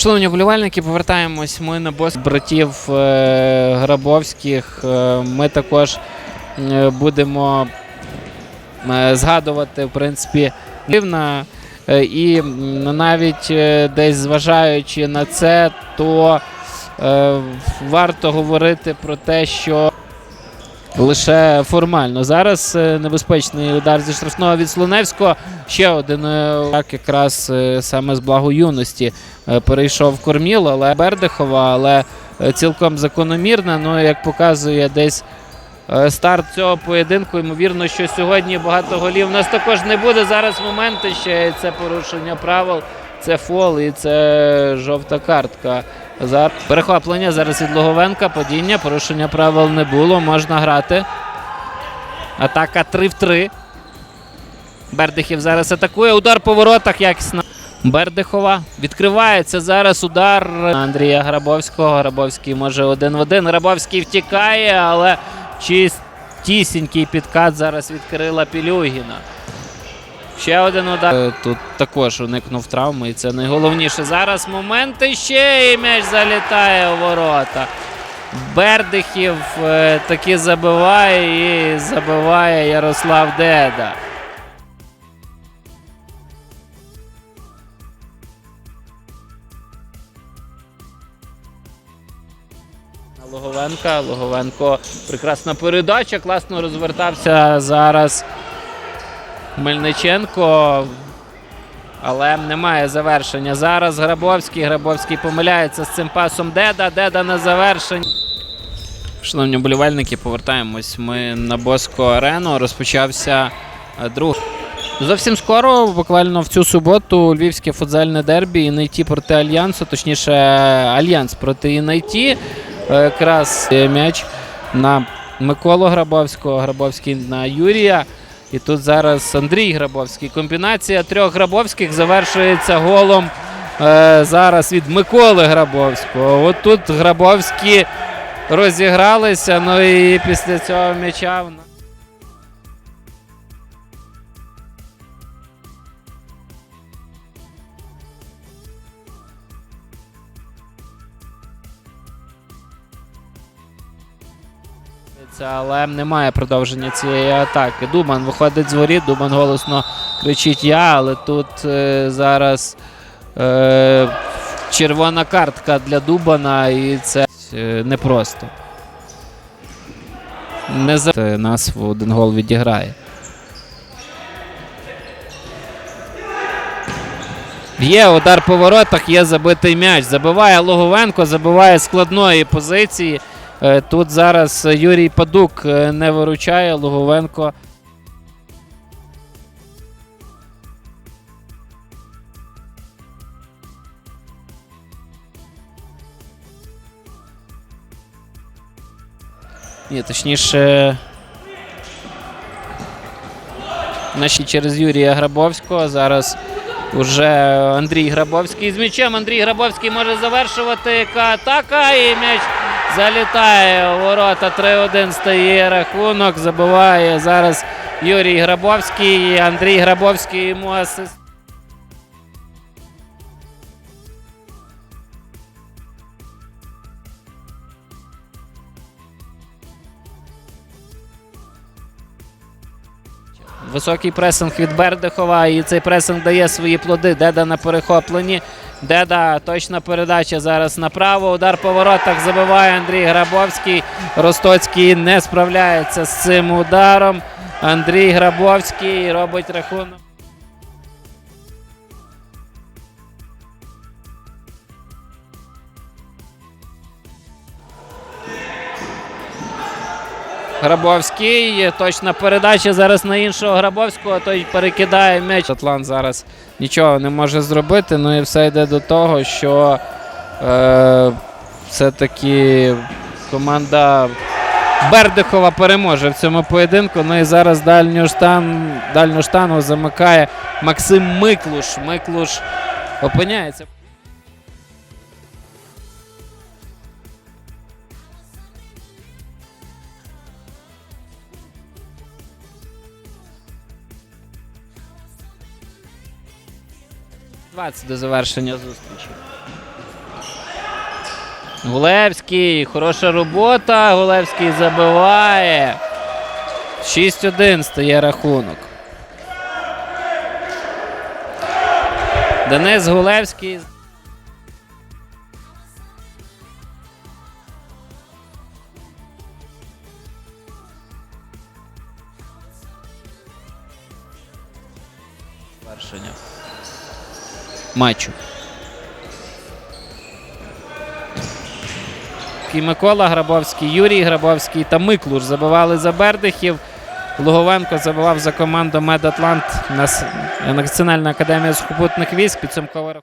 Шановні вболівальники, повертаємось ми на бос братів е, Грабовських. Е, Ми також е, будемо згадувати, в принципі, дивна. І навіть десь зважаючи на це, то варто говорити про те, що лише формально. Зараз е, небезпечний удар зі штрафного від Слоневського. Ще один е, так якраз е, саме з благо юності перейшов Корміл, але Бердихова, але цілком закономірна. Ну, як показує десь старт цього поєдинку, ймовірно, що сьогодні багато голів у нас також не буде. Зараз моменти ще це порушення правил, це фол і це жовта картка. За перехоплення зараз від Логовенка, падіння, порушення правил не було, можна грати. Атака 3 в 3. Бердихів зараз атакує. Удар по воротах якісно. Бердихова. Відкривається зараз удар Андрія Грабовського. Грабовський може один в один. Грабовський втікає, але чистісінький підкат зараз від Кирила Пілюгіна. Ще один удар. Е, Тут також уникнув травми, і це найголовніше. Зараз момент і ще і м'яч залітає у ворота. Бердихів е, таки забиває і забиває Ярослав Деда. Логовенка. Логовенко прекрасна передача, класно розвертався зараз Мельниченко. Але немає завершення. Зараз Грабовський. Грабовський помиляється з цим пасом Деда. Деда на завершення. Шановні вболівальники, повертаємось ми на Боско Арену. Розпочався е, друг. Зовсім скоро, буквально в цю суботу, львівське футзальне дербі Інайті проти Альянсу, точніше, Альянс проти Інайті. Е, Якраз е, м'яч на Миколу Грабовського, Грабовський на Юрія. І тут зараз Андрій Грабовський. Комбінація трьох Грабовських завершується голом е, зараз від Миколи Грабовського. От тут Грабовські розігралися. Ну і після цього м'яча. Але немає продовження цієї атаки. Думан виходить з воріт, Думан голосно кричить я, але тут е, зараз е, червона картка для Дубана, і це е, непросто. Не за нас в один гол відіграє. Є удар по воротах, є забитий м'яч. Забиває Логовенко, забиває складної позиції. Е, Тут зараз Юрій Падук е, не виручає Луговенко. Ні, точніше. Наші через Юрія Грабовського. Зараз уже Андрій Грабовський з м'ячем. Андрій Грабовський може завершувати атака. І м'яч залітає у ворота. 3-1 стає рахунок. Забиває зараз Юрій Грабовський. Андрій Грабовський йому асист. Високий пресинг від Бердихова, і цей пресинг дає свої плоди. Деда на перехопленні. Деда точна передача зараз направо. Удар по воротах забиває Андрій Грабовський. Ростоцький не справляється з цим ударом. Андрій Грабовський робить рахунок. Грабовський. Точна передача зараз на іншого Грабовського. Той перекидає м'яч. Атлант зараз нічого не може зробити. Ну і все йде до того, що е, все-таки команда Бердихова переможе в цьому поєдинку. Ну і зараз дальню, штан, дальню штангу замикає Максим Миклуш. Миклуш опиняється. Двадцять до завершення зустрічі. Гулевський, хороша робота. Гулевський забиває. 6-1 стає рахунок. Денис Гулевський. Завершення матчу. І Микола Грабовський, Юрій Грабовський та Миклуш забивали за Бердихів. Луговенко забивав за команду Медатлант Національна академія сухопутних військ. Підсумкова